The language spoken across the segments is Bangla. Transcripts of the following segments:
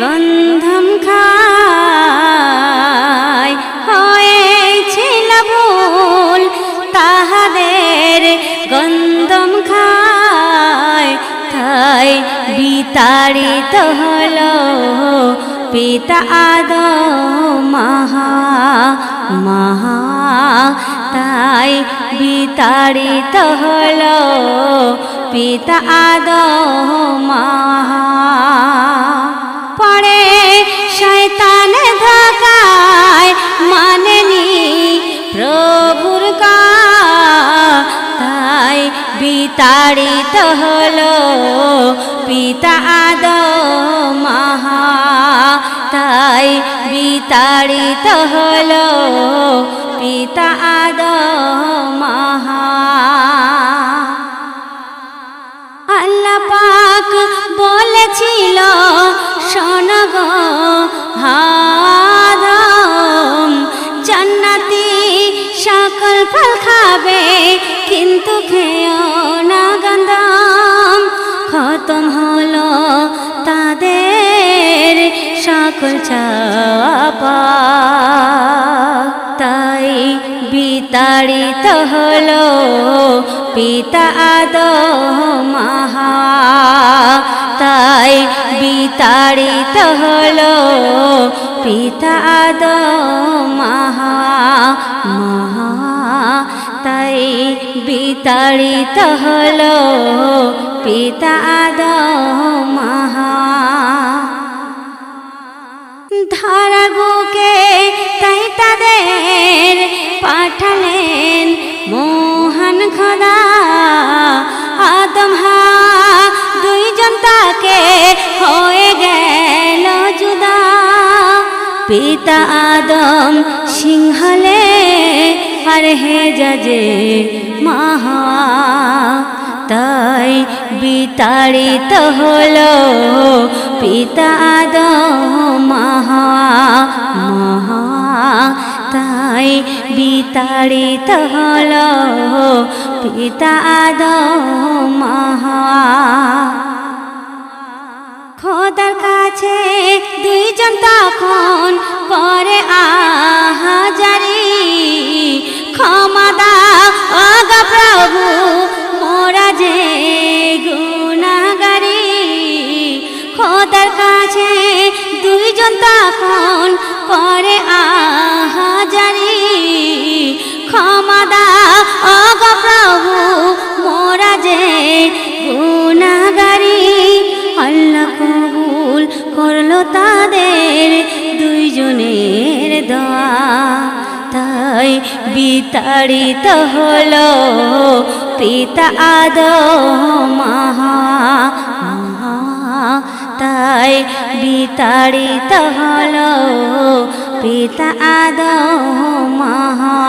গন্ধম খায় হয়েছিল ভুল, তাহাদের গন্ধম খায়। তাই বিতাড়িত হলো পিতা আদ মহা মহা। তাই বিতাড়িত হলো পিতা আদ মহা। শয়তান ধাকায় মানেনি প্রভুর তাই বিতাড়িত হলো পিতা আদ মহা। তাই বিতাড়িত হলো খেও না গন্ধম খতম হলো তাদের সকল তাই বিতাড়িত হলো পিতা আদ মহা। তাই বিতাড়িত হলো পিতা মহা। মহা বিতাড়িত হলো পিতা মহা। ধরা তাই তাদের পাঠালেন মোহন খোদা। আদম হা, দুইজন তাকে হয়ে গেল জুদা পিতা আদম সিংহলে আর হে যাজে মহা, তাই বিতাড়িত হলো পিতা মহা মহা, তাই বিতাড়িত হলো পিতা মহা। খোদার কাছে দুইজন তখন খোদার কাছে দুইজন তখন করে আহাজারি। ক্ষমা দাও অগা প্রভু মোরা যে গুণাগারি। আল্লাহ কবুল করল তাদের দুইজনের দোয়া। তাই বিতাড়িত হলো পিতা আদ মহা তাই বিতাড়িত হলো। পিতা আদ মহা।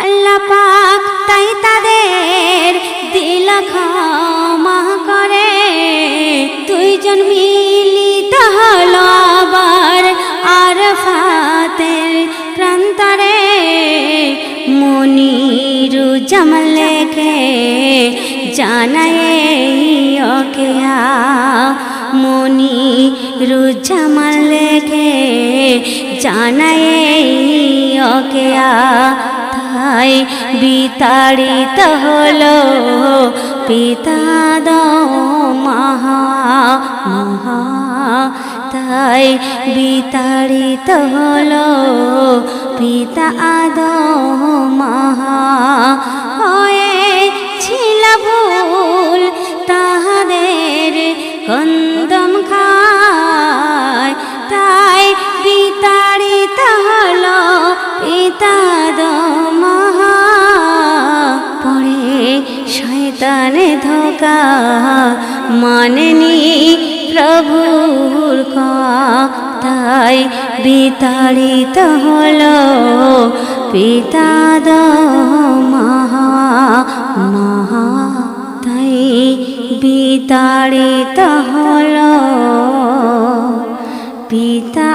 আল্লাহ পাক তাই তাদের দিল ক্ষমা করে। দুইজন মিলিত হলো আবার আর ফাতের প্রান্তরে। মনিরু জামাল লেখে, জানায় ওকেয়া মনি রুজামাল লেখে জানায় ওকেয়া তাই বিতাড়িত হলো পিতাদ মহা মহা তাই বিতাড়িত হলো পিতা আদ তার মহা পড়ে শয়তানে ধোকা মাননি প্রভুর তাই বিতাড়িত হলো পিতা মহা মহা তাই বিতাড়িত হল পিতা